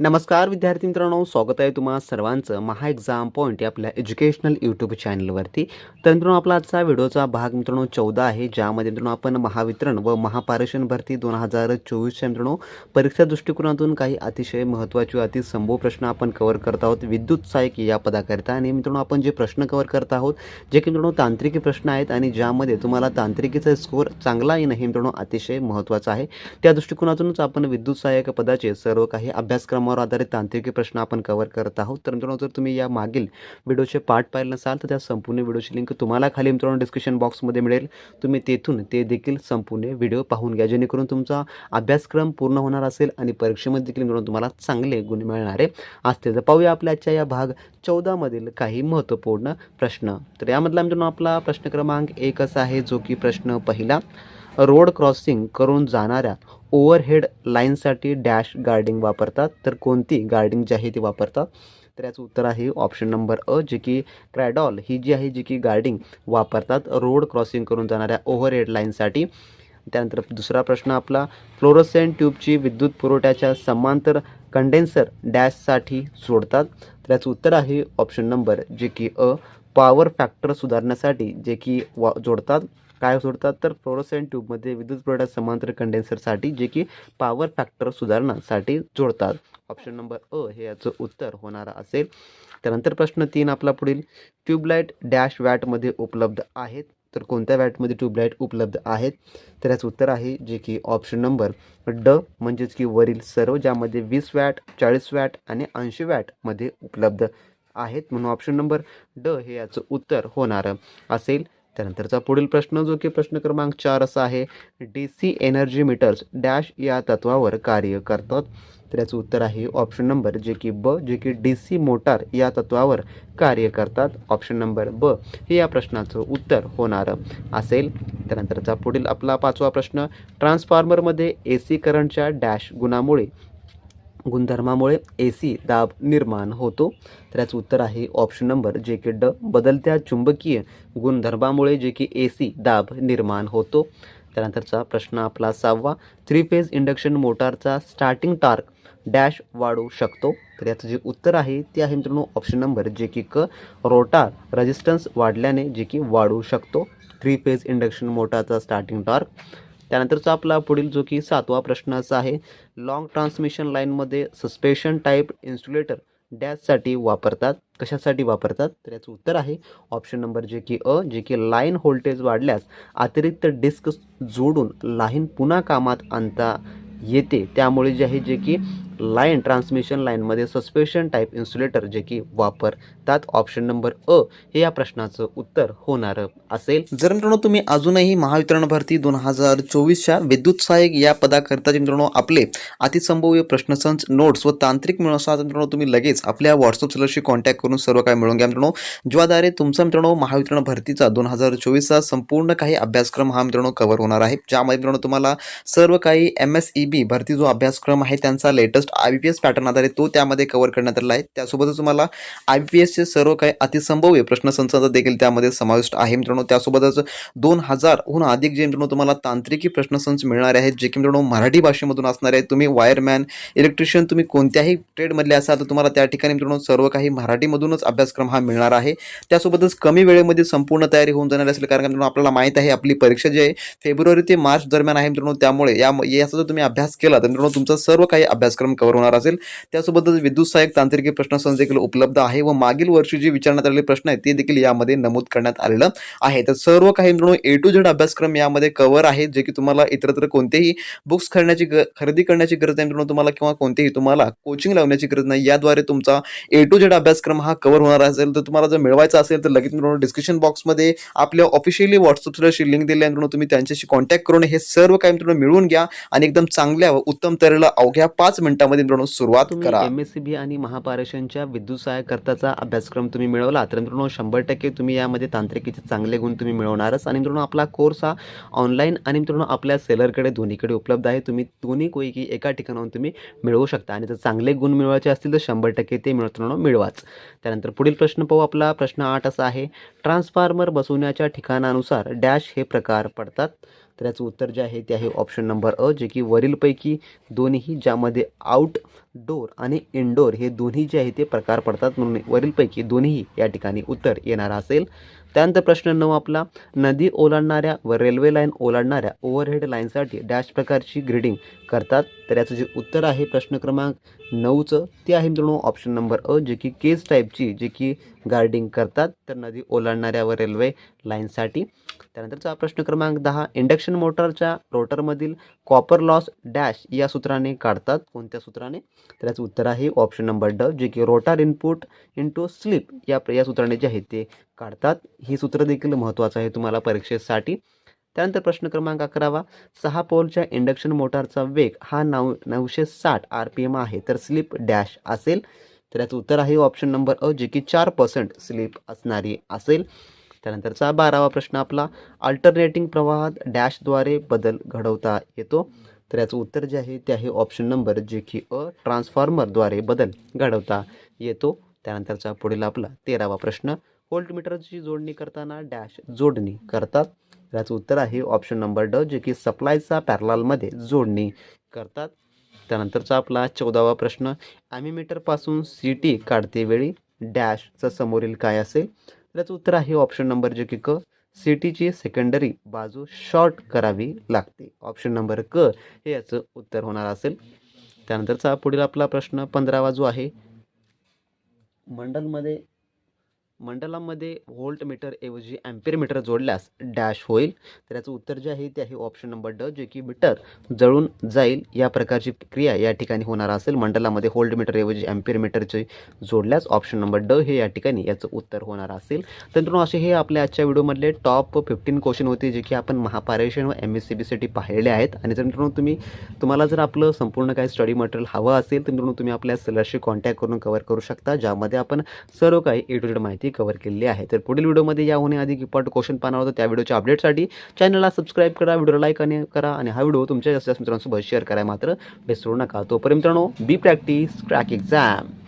नमस्कार विद्यार्थी मित्रांनो. स्वागत आहे तुम्हा सर्वांचं महा एक्झाम पॉईंट या आपल्या एज्युकेशनल यूट्यूब चॅनलवरती तर मित्रांनो आपला आजचा व्हिडिओचा भाग मित्रांनो चौदा आहे. ज्यामध्ये मित्रांनो आपण महावितरण व महापारेषण भरती दोन हजार चोवीसच्या मित्रांनो परीक्षा दृष्टिकोनातून काही अतिशय महत्त्वाचे अतिसंभव प्रश्न आपण कव्हर करत आहोत. विद्युत सहाय्यक या पदाकरिता आणि मित्रांनो आपण जे प्रश्न कव्हर करत आहोत जे की मित्रांनो तांत्रिकी प्रश्न आहेत आणि ज्यामध्ये तुम्हाला तांत्रिकीचा स्कोअर चांगला येणं हे मित्रांनो अतिशय महत्त्वाचं आहे. त्या दृष्टिकोनातूनच आपण विद्युत सहाय्यक पदाचे सर्व काही अभ्यासक्रम कामावर आधारित तांत्रिकी प्रश्न आपण कव्हर करत आहोत. तर मित्रांनो जर तुम्ही या मागील व्हिडिओचे पार्ट पाहिलं नसाल तर त्या संपूर्ण व्हिडिओची लिंक तुम्हाला खाली मित्रांनो डिस्क्रिप्शन बॉक्समध्ये मिळेल. तुम्ही तेथून ते देखील संपूर्ण व्हिडिओ पाहून घ्या जेणेकरून तुमचा अभ्यासक्रम पूर्ण होणार असेल आणि परीक्षेमध्ये देखील मित्रांनो तुम्हाला चांगले गुण मिळणारे असतील. तर पाहूया आपल्या आजच्या या भाग चौदामधील काही महत्त्वपूर्ण प्रश्न. तर यामधला मित्रांनो आपला प्रश्न क्रमांक एक असा आहे जो की प्रश्न पहिला रोड क्रॉसिंग करून जाणाऱ्या ओव्हरहेड लाईनसाठी डॅश गार्डिंग वापरतात. तर कोणती गार्डिंग जी आहे ती वापरतात? तर याचं उत्तर आहे ऑप्शन नंबर अ जे की क्रॅडॉल. ही जी आहे जी की गार्डिंग वापरतात रोड क्रॉसिंग करून जाणाऱ्या ओव्हरहेड लाईनसाठी. त्यानंतर दुसरा प्रश्न आपला फ्लोरोसेंट ट्यूबची विद्युत पुरवठ्याच्या समांतर कंडेन्सर डॅशसाठी सोडतात तर याचं उत्तर आहे ऑप्शन नंबर जे की अ पॉवर फॅक्टर सुधारण्यासाठी जे की वा जोडतात. काय सोडतात? तर फ्लोरोसेंट ट्यूबमध्ये विद्युत पुरवठा समांतर कंडेन्सरसाठी जे की पॉवर फॅक्टर सुधारण्यासाठी जोडतात. ऑप्शन नंबर अ हे याचं उत्तर होणार असेल. त्यानंतर प्रश्न तीन आपला पुढील. ट्यूबलाईट डॅश वॅटमध्ये उपलब्ध आहेत? तर कोणत्या वॅटमध्ये ट्यूबलाईट उपलब्ध आहेत? तर याचं उत्तर आहे जे की ऑप्शन नंबर ड म्हणजेच की वरील सर्व ज्यामध्ये वीस वॅट चाळीस वॅट आणि ऐंशी वॅटमध्ये उपलब्ध आहेत. म्हणून ऑप्शन नंबर ड हे याचं उत्तर होणार असेल. त्यानंतरचा पुढील प्रश्न जो की प्रश्न क्रमांक चार असा आहे D C energy meters dash या तत्वावर कार्य करतात. तर याचं उत्तर आहे ऑप्शन नंबर जे की ब जे की डी सी मोटार या तत्वावर कार्य करतात. ऑप्शन नंबर ब हे या प्रश्नाचं उत्तर होणार असेल. त्यानंतरचा पुढील आपला पाचवा प्रश्न ट्रान्सफॉर्मरमध्ये ए सी करंटच्या डॅश गुणामुळे गुणधर्मामुळे ए सी दाब निर्माण होतो. तर याचं उत्तर आहे ऑप्शन नंबर जे की ड बदलत्या चुंबकीय गुणधर्मामुळे जे की ए सी दाब निर्माण होतो. त्यानंतरचा प्रश्न आपला सहावा थ्री फेज इंडक्शन मोटारचा स्टार्टिंग टार्क डॅश वाढू शकतो. तर याचं जे उत्तर आहे ते आहे मित्रांनो ऑप्शन नंबर जे की क रोटार रेजिस्टन्स वाढल्याने जे की वाढू शकतो. थ्री फेज इंडक्शन मोटारचा स्टार्टिंग टॉर्क त्यानंतरचा आपला पुढील जो की सातवा प्रश्न असा आहे लॉंग ट्रान्समिशन लाईनमध्ये सस्पेशन टाईप इन्सुलेटर डॅशसाठी वापरतात. कशासाठी वापरतात? तर याचं उत्तर आहे ऑप्शन नंबर जे की अ जे की लाईन व्होल्टेज वाढल्यास अतिरिक्त डिस्क जोडून लाईन पुन्हा कामात आणता येते. त्यामुळे जे आहे जे की लाईन ट्रान्समिशन लाईनमध्ये सस्पेशन टाईप इन्सुलेटर जे की वापरतात ऑप्शन नंबर अ हे या प्रश्नाचं उत्तर होणार असेल. जर मित्रांनो तुम्ही अजूनही महावितरण भरती दोन हजार चोवीसच्या विद्युत सहाय्यक या पदाकरता मित्रांनो आपले अतिसंभव्य प्रश्नसंच नोट्स व तांत्रिक मिळवसा मित्रांनो तुम्ही लगेच आपल्या व्हॉट्सअप सेलरशी कॉन्टॅक्ट करून सर्व काही मिळवून घ्या मित्रांनो. ज्याद्वारे तुमचा मित्रांनो महावितरण भरतीचा दोन हजार चोवीसचा संपूर्ण काही अभ्यासक्रम हा मित्रांनो कव्हर होणार आहे. ज्यामध्ये मित्रांनो तुम्हाला सर्व काही एम एस ई बी भरती जो अभ्यासक्रम आहे त्यांचा latest I B P S pattern आधारे तो त्यामध्ये कव्हर करण्यात आलेला आहे. त्यासोबतच तुम्हाला आय बी पी एसचे सर्व काही अतिसंभव्य प्रश्नसंचाचा देखील त्यामध्ये समाविष्ट आहे. मित्रांनो त्यासोबतच दोन हजारहून अधिक जे मित्रांनो तुम्हाला तांत्रिकी प्रश्नसंच मिळणारे आहेत जे की मित्रांनो मराठी भाषेमधून असणार आहेत. तुम्ही वायरमॅन इलेक्ट्रिशियन तुम्ही कोणत्याही ट्रेडमधले असाल तर तुम्हाला त्या ठिकाणी मित्रांनो सर्व काही मराठीमधूनच अभ्यासक्रम हा मिळणार आहे. त्यासोबतच कमी वेळेमध्ये संपूर्ण तयारी होऊन जाणार असेल कारण मित्रांनो आपल्याला माहीत आहे आपली परीक्षा जी आहे फेब्रुवारी ते मार्च दरम्यान आहे मित्रांनो. त्यामुळे या याचा जर तुम्ही अभ्यास केला तर मित्रांनो तुमचा सर्व काही अभ्यासक्रम कव्हर होणार असेल. त्यासोबतच विद्युत सहाय्यक तांत्रिकी प्रश्नसंच देखील उपलब्ध आहे व मागील वर्षी जे विचारण्यात आलेले प्रश्न आहेत ते देखील यामध्ये नमूद करण्यात आलेलं आहे. तर सर्व काही मित्रांनो ए टू झेड अभ्यासक्रम यामध्ये कव्हर आहे जे की तुम्हाला इतरत्र कोणतेही बुक्स खरण्याची खरेदी करण्याची गरज नाही मित्रांनो तुम्हाला किंवा कोणतेही तुम्हाला कोचिंग लावण्याची गरज नाही. याद्वारे तुमचा ए टू झेड अभ्यासक्रम हा कव्हर होणार असेल. तर तुम्हाला जर मिळवायचा असेल तर लगेच मित्रांनो डिस्क्रिप्शन बॉक्समध्ये आपल्या ऑफिशियली व्हॉट्सअपची लिंक दिली आहे मित्रांनो तुम्ही त्यांच्याशी कॉन्टॅक्ट करून हे सर्व काही मित्रांनो मिळवून घ्या आणि एकदम चांगल्या व उत्तम तऱ्हेला अवघ्या पाच मिनिटांमध्ये मित्रांनो सुरुवात करा. एम एस सी बी आणि महापारेषणच्या विद्युत सहाय्यकर्ताचा अभ्यासक्रम तुम्ही मिळवला. तर मित्रांनो शंभर टक्के तुम्ही यामध्ये तांत्रिकीचे चांगले गुण तुम्ही मिळवणारच. आणि मित्रांनो आपला कोर्स हा ऑनलाईन आणि मित्रांनो आपल्या सेलरकडे दोन्हीकडे उपलब्ध आहे. तुम्ही दोन्ही पैकी एका ठिकाणाहून तुम्ही मिळवू शकता. आणि जर चांगले गुण मिळवायचे असतील तर शंभर टक्के ते मिळवताना मिळवाच. त्यानंतर पुढील प्रश्न पाहू. आपला प्रश्न आठ असा आहे ट्रान्सफॉर्मर बसवण्याच्या ठिकाणानुसार डॅश हे प्रकार पडतात. तर याचं उत्तर जे आहे ते आहे ऑप्शन नंबर अ जे की वरीलपैकी दोन्ही ज्यामध्ये आउट डोर आणि इनडोर हे दोन्ही जे आहे ते प्रकार पडतात. म्हणून वरीलपैकी दोन्ही या ठिकाणी उत्तर येणार असेल. त्यानंतर प्रश्न नऊ आपला नदी ओलांडणाऱ्या व रेल्वे लाईन ओलांडणाऱ्या ओव्हरहेड लाईनसाठी डॅश प्रकारची ग्रेडिंग करतात. तर याचं जे उत्तर आहे प्रश्न क्रमांक नऊचं ते आहे मित्रांनो ऑप्शन नंबर अ जे की केस टाईपची जे की गार्डिंग करतात. तर नदी ओलांडणाऱ्या व रेल्वे लाईनसाठी त्यानंतरचा प्रश्न क्रमांक दहा इंडक्शन मोटरच्या रोटरमधील कॉपर लॉस डॅश या सूत्राने काढतात. कोणत्या सूत्राने? तर याचं उत्तर आहे ऑप्शन नंबर ड जे की रोटार इनपुट इंटू स्लिप या या सूत्राने जे आहे ते काढतात. ही सूत्र देखील महत्त्वाचं आहे तुम्हाला परीक्षेसाठी. त्यानंतर प्रश्न क्रमांक अकरावा सहा पोलच्या इंडक्शन मोटारचा वेग हा नऊ नऊशे साठ आर पी एम आहे तर स्लिप डॅश असेल. तर याचं उत्तर आहे ऑप्शन नंबर अ जे की चार पर्सेंट स्लिप असणारी असेल. त्यानंतरचा बारावा प्रश्न आपला अल्टरनेटिंग प्रवाहात डॅशद्वारे बदल घडवता येतो. तर याचं उत्तर जे आहे ते आहे ऑप्शन नंबर जे की अ ट्रान्सफॉर्मरद्वारे बदल घडवता येतो. त्यानंतरचा पुढील आपला तेरावा प्रश्न व्होल्टमीटरची जोडणी करताना डॅश जोडणी करतात. याचं उत्तर आहे ऑप्शन नंबर ड जे की सप्लायचा पॅरलालमध्ये जोडणी करतात. त्यानंतरचा आपला चौदावा प्रश्न ॲमिमीटरपासून सी टी काढते वेळी डॅशचं समोरील काय असेल? त्याचं उत्तर आहे ऑप्शन नंबर जे की क सिटीची सेकंडरी बाजू शॉर्ट करावी लागते. ऑप्शन नंबर क हे याचं उत्तर होणार असेल. त्यानंतरचा पुढील आपला प्रश्न पंधरावा जो आहे मंडलमध्ये मंडलामध्ये व्होल्ट मीटरऐवजी मीटर जोडल्यास डॅश होईल. तर याचं उत्तर जे आहे ते आहे ऑप्शन नंबर ड जे की मीटर जळून जाईल. या प्रकारची क्रिया या ठिकाणी होणार असेल. मंडलामध्ये व्होल्ट मीटरऐवजी मीटरचे जोडल्यास ऑप्शन नंबर ड हे या ठिकाणी याचं उत्तर होणार असेल. तर मित्रांनो असे हे आपल्या आजच्या व्हिडिओमधले टॉप फिफ्टीन क्वेश्चन होते जे की आपण महापारेषण व एम एस सी बीसाठी पाहिलेले आहेत. आणि जर मित्रांनो तुम्ही तुम्हाला जर आपलं संपूर्ण काही स्टडी मटेरियल हवं असेल तर मित्रांनो तुम्ही आपल्या सेलरशी कॉन्टॅक्ट करून कवर करू शकता ज्यामध्ये आपण सर्व काही ए टू जेड माहिती कव्हर केलेली आहे. तर पुढील व्हिडिओमध्ये या होण्याआधी इम्पॉर्टंट क्वेश्चन पाहणार होतं त्या व्हिडिओच्या अपडेटसाठी चॅनलला सबस्क्राईब करा व्हिडिओला लाईक आणि करा आणि हा व्हिडिओ तुमच्या जास्त मित्रांसोबत शेअर करा मात्र विसरू नका. तोपर्यंत मित्रांनो बी प्रॅक्टिस क्रॅक एक्झाम